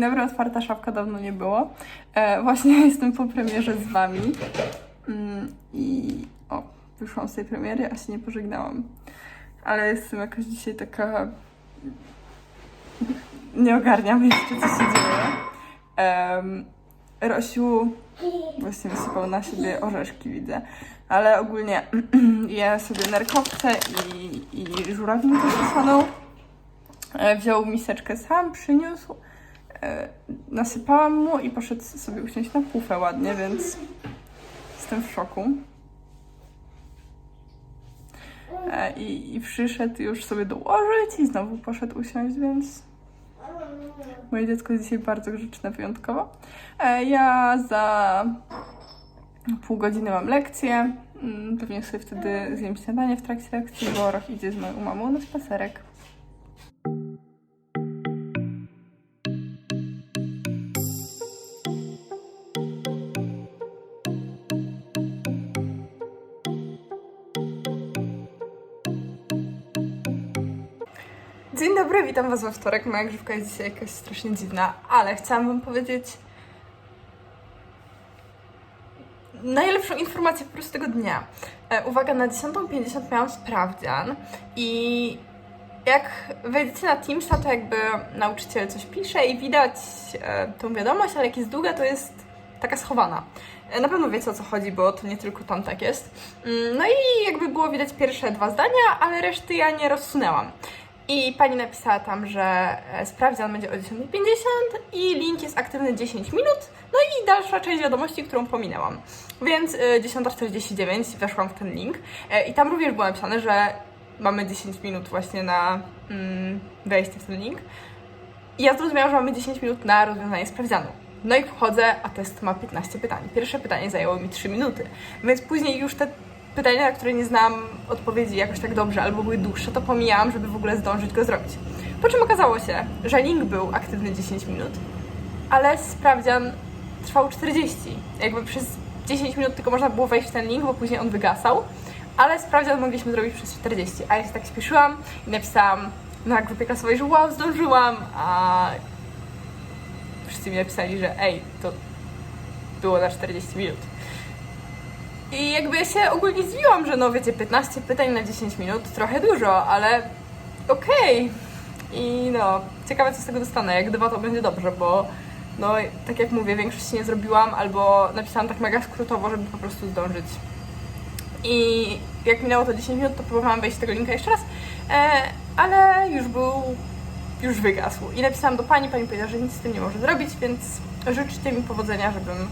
Dobry, otwarta szafka dawno nie było. E, właśnie jestem po premierze z wami. Mm, I o, wyszłam z tej premiery, a się nie pożegnałam. Ale jestem jakoś dzisiaj taka. Nie ogarniam jeszcze, co się dzieje. Em, Rosiu właśnie wysypał na siebie orzeszki, widzę. Ale ogólnie ja sobie nerkowce i, i żurawinkę. E, Wziął miseczkę sam, przyniósł. E, Nasypałam mu i poszedł sobie usiąść na pufę ładnie, więc jestem w szoku. E, I, I przyszedł już sobie dołożyć i znowu poszedł usiąść, więc moje dziecko jest dzisiaj bardzo grzeczne wyjątkowo. E, Ja za pół godziny mam lekcję. Mm, Pewnie sobie wtedy zjem śniadanie w trakcie lekcji, bo Roch idzie z moją mamą na spacerek. Dzień dobry, witam Was we wtorek. Moja grzywka jest dzisiaj jakaś strasznie dziwna, ale chciałam Wam powiedzieć najlepszą informację po prostu tego dnia. E, uwaga, na 10.50 miałam sprawdzian i jak wejdziecie na Teamsa, to jakby nauczyciel coś pisze i widać e, tą wiadomość, ale jak jest długa, to jest taka schowana. E, Na pewno wiecie o co chodzi, bo to nie tylko tam tak jest. Mm, No i jakby było widać pierwsze dwa zdania, ale reszty ja nie rozsunęłam. I pani napisała tam, że e, sprawdzian będzie o 10.50 i link jest aktywny 10 minut, no i dalsza część wiadomości, którą pominęłam. Więc e, 10.49 weszłam w ten link e, i tam również było napisane, że mamy 10 minut właśnie na mm, wejście w ten link. I ja zrozumiałam, że mamy 10 minut na rozwiązanie sprawdzianu. No i wchodzę, a test ma 15 pytań. Pierwsze pytanie zajęło mi 3 minuty, więc później już te pytania, na które nie znałam odpowiedzi jakoś tak dobrze albo były dłuższe, to pomijałam, żeby w ogóle zdążyć go zrobić. Po czym okazało się, że link był aktywny 10 minut, ale sprawdzian trwał 40. Jakby przez 10 minut tylko można było wejść w ten link, bo później on wygasał, ale sprawdzian mogliśmy zrobić przez 40. A ja się tak spieszyłam i napisałam na grupie klasowej, że wow, zdążyłam, a wszyscy mi napisali, że ej, to było na 40 minut. I jakby ja się ogólnie zdziwiłam, że no wiecie, 15 pytań na 10 minut, trochę dużo, ale okej. I no, ciekawe co z tego dostanę, jak dwa to będzie dobrze, bo no tak jak mówię, większość nie zrobiłam, albo napisałam tak mega skrótowo, żeby po prostu zdążyć. I jak minęło to 10 minut, to próbowałam wejść tego linka jeszcze raz, e, ale już był, już wygasł. I napisałam do pani, pani powiedziała, że nic z tym nie może zrobić, więc życzcie mi powodzenia, żebym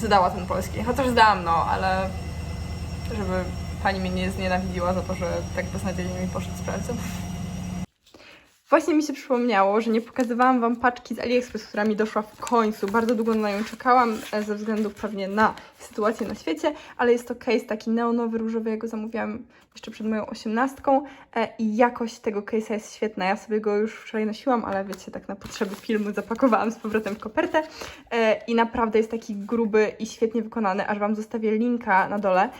zdała ten polski. Chociaż zdałam, no, ale żeby pani mnie nie znienawidziła za to, że tak beznadziejnie mi poszedł sprawdzian. Właśnie mi się przypomniało, że nie pokazywałam Wam paczki z AliExpress, która mi doszła w końcu. Bardzo długo na nią czekałam, e, ze względu pewnie na sytuację na świecie, ale jest to case taki neonowy, różowy, ja go zamówiłam jeszcze przed moją osiemnastką e, i jakość tego case'a jest świetna. Ja sobie go już wczoraj nosiłam, ale wiecie, tak na potrzeby filmu zapakowałam z powrotem w kopertę e, i naprawdę jest taki gruby i świetnie wykonany, aż Wam zostawię linka na dole.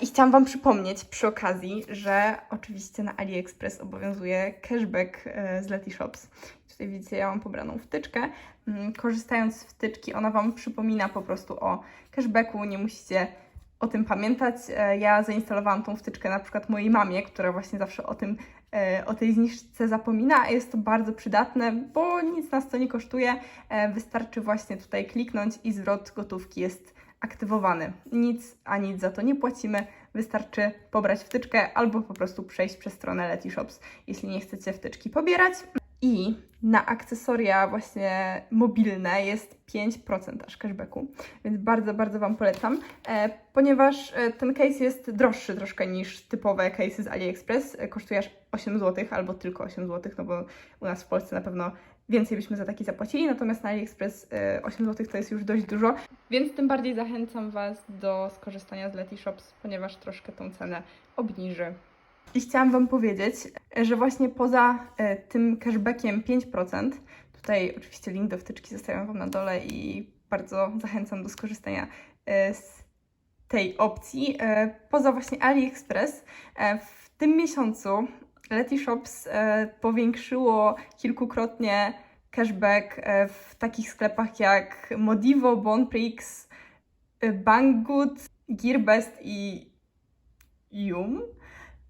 I chciałam Wam przypomnieć przy okazji, że oczywiście na AliExpress obowiązuje cashback z Letyshops. Tutaj widzicie, ja mam pobraną wtyczkę. Mm, Korzystając z wtyczki, ona Wam przypomina po prostu o cashbacku, nie musicie o tym pamiętać. E, Ja zainstalowałam tą wtyczkę na przykład mojej mamie, która właśnie zawsze o tym, e, o tej zniżce zapomina, a jest to bardzo przydatne, bo nic nas to nie kosztuje. E, Wystarczy właśnie tutaj kliknąć i zwrot gotówki jest aktywowany. Nic a nic za to nie płacimy. Wystarczy pobrać wtyczkę albo po prostu przejść przez stronę Letyshops, jeśli nie chcecie wtyczki pobierać. I na akcesoria właśnie mobilne jest 5% aż cashbacku, więc bardzo, bardzo Wam polecam, e, ponieważ e, ten case jest droższy troszkę niż typowe case'y z AliExpress. E, kosztuje aż 8 zł albo tylko 8 zł, no bo u nas w Polsce na pewno więcej byśmy za taki zapłacili, natomiast na AliExpress e, 8 zł to jest już dość dużo, więc tym bardziej zachęcam Was do skorzystania z Letyshops, ponieważ troszkę tą cenę obniży. I chciałam Wam powiedzieć, że właśnie poza e, tym cashbackiem 5%, tutaj oczywiście link do wtyczki zostawiam Wam na dole i bardzo zachęcam do skorzystania e, z tej opcji. E, Poza właśnie AliExpress, w tym miesiącu Letyshops e, powiększyło kilkukrotnie cashback w takich sklepach jak Modivo, Bonprix, Banggood, Gearbest i Yum.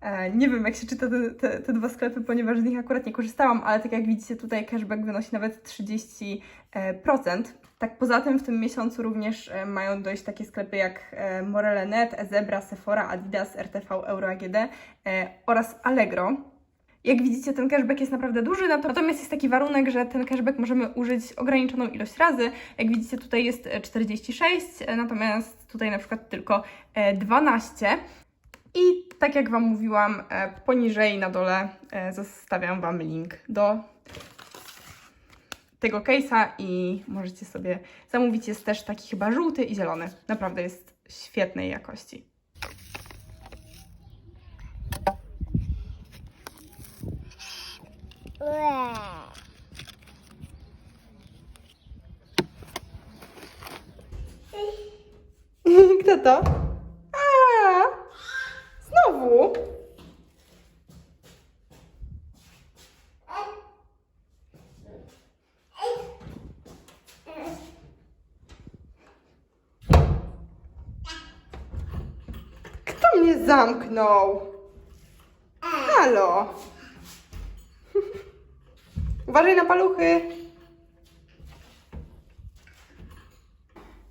E, Nie wiem, jak się czyta te, te, te dwa sklepy, ponieważ z nich akurat nie korzystałam, ale tak jak widzicie, tutaj cashback wynosi nawet 30%. Tak poza tym w tym miesiącu również e, mają dojść takie sklepy jak e, Morele.net, Zebra, Sephora, Adidas, RTV, Euro AGD e, oraz Allegro. Jak widzicie, ten cashback jest naprawdę duży, nato- natomiast jest taki warunek, że ten cashback możemy użyć ograniczoną ilość razy. Jak widzicie, tutaj jest e, 46, e, natomiast tutaj na przykład tylko e, 12. I tak jak Wam mówiłam, e, poniżej na dole e, zostawiam Wam link do tego case'a i możecie sobie zamówić. Jest też taki chyba żółty i zielony. Naprawdę jest świetnej jakości. Kto to? Znowu. Kto mnie zamknął? Halo. Uważaj na paluchy.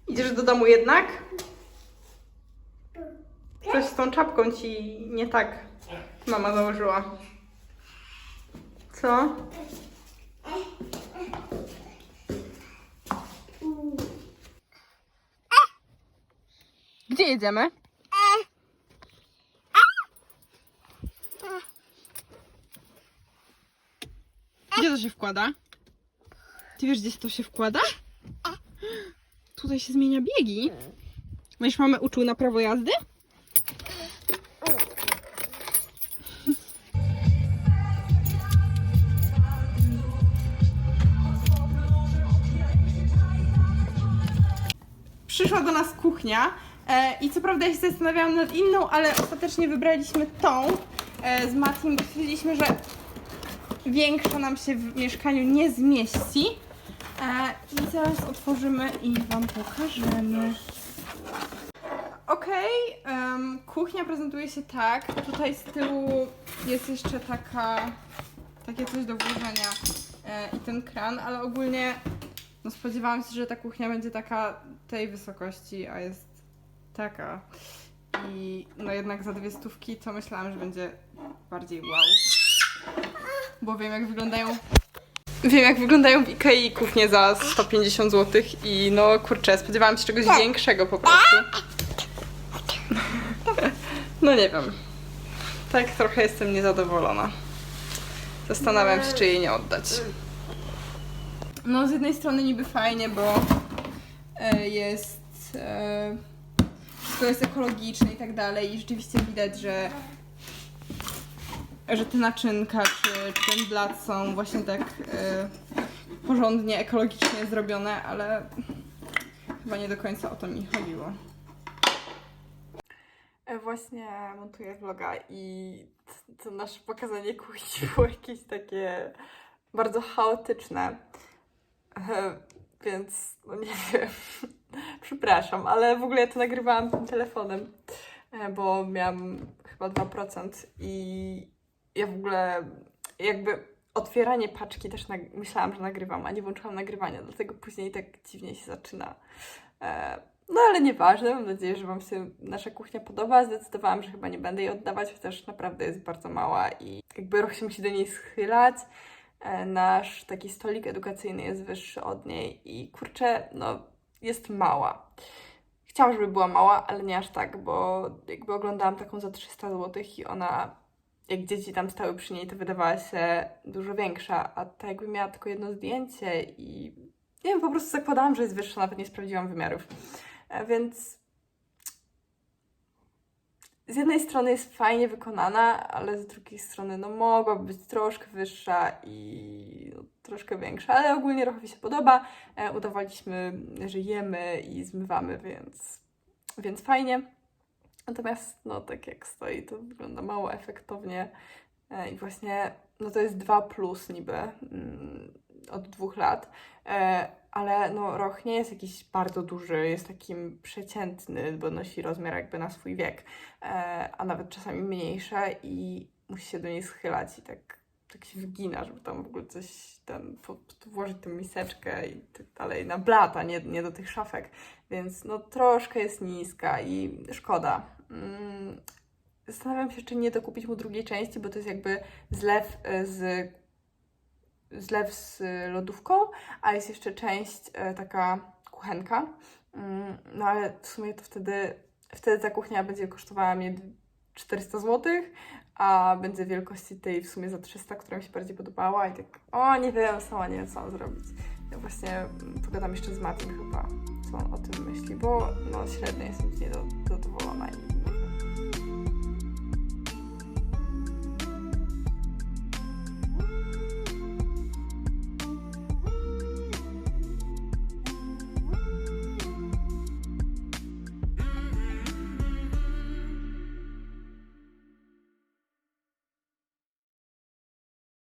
Idziesz do domu jednak? Coś z tą czapką ci nie tak mama założyła. Co? Gdzie jedziemy? Gdzie to się wkłada? Ty wiesz, gdzie to się wkłada? Tutaj się zmienia biegi. Będziesz mamę uczył na prawo jazdy? Przyszła do nas kuchnia e, i co prawda ja się zastanawiałam nad inną, ale ostatecznie wybraliśmy tą e, z Matim, bo stwierdziliśmy, że większa nam się w mieszkaniu nie zmieści. E, I zaraz otworzymy i Wam pokażemy. Okej, kuchnia prezentuje się tak. Tutaj z tyłu jest jeszcze taka, takie coś do włożenia e, i ten kran, ale ogólnie no spodziewałam się, że ta kuchnia będzie taka tej wysokości, a jest taka. I no jednak za dwie stówki to myślałam, że będzie bardziej wow. Bo wiem jak wyglądają Wiem, jak wyglądają w Ikei kuchnie za 150 zł i no kurczę, spodziewałam się czegoś większego po prostu. No nie wiem. Tak trochę jestem niezadowolona. Zastanawiam się, czy jej nie oddać. No z jednej strony niby fajnie, bo jest e, wszystko jest ekologiczne i tak dalej i rzeczywiście widać, że że te naczynka czy, czy ten blat są właśnie tak e, porządnie, ekologicznie zrobione, ale chyba nie do końca o to mi chodziło. E, Właśnie montuję vloga i to nasze pokazanie kuchni było jakieś takie bardzo chaotyczne. Więc no nie wiem. Przepraszam, ale w ogóle ja to nagrywałam tym telefonem, e, bo miałam chyba 2% i ja w ogóle jakby otwieranie paczki też myślałam, że nagrywam, a nie włączyłam nagrywania, dlatego później tak dziwnie się zaczyna. E, No ale nieważne, mam nadzieję, że Wam się nasza kuchnia podoba. Zdecydowałam, że chyba nie będę jej oddawać, chociaż naprawdę jest bardzo mała i jakby ruch się musi do niej schylać. E, Nasz taki stolik edukacyjny jest wyższy od niej i kurczę, no jest mała. Chciałam, żeby była mała, ale nie aż tak, bo jakby oglądałam taką za 300 zł i ona, jak dzieci tam stały przy niej, to wydawała się dużo większa, a ta jakby miała tylko jedno zdjęcie i nie wiem, po prostu zakładałam, że jest wyższa, nawet nie sprawdziłam wymiarów. E, Więc z jednej strony jest fajnie wykonana, ale z drugiej strony no mogłaby być troszkę wyższa i no, troszkę większa, ale ogólnie Rochowi się podoba. E, udawaliśmy, że jemy i zmywamy, więc, więc fajnie. Natomiast no tak jak stoi, to wygląda mało efektownie e, i właśnie no to jest 2 plus niby. Mm, od dwóch lat, e, ale no Roch nie jest jakiś bardzo duży, jest takim przeciętny, bo nosi rozmiar jakby na swój wiek, e, a nawet czasami mniejsze i musi się do niej schylać i tak, tak się wygina, żeby tam w ogóle coś tam po, po, włożyć tę miseczkę i tak dalej na blat, a nie, nie do tych szafek, więc no troszkę jest niska i szkoda. Mm, Zastanawiam się, czy nie dokupić mu drugiej części, bo to jest jakby zlew e, z zlew z lodówką, a jest jeszcze część e, taka kuchenka. Mm, No ale w sumie to wtedy, wtedy ta kuchnia będzie kosztowała mnie 400 zł, a będzie wielkości tej w sumie za 300, która mi się bardziej podobała i tak, o nie wiem, sama nie wiem co mam zrobić. Ja właśnie mm, pogadam jeszcze z Matim chyba, co on o tym myśli, bo no średnio jestem z niej do-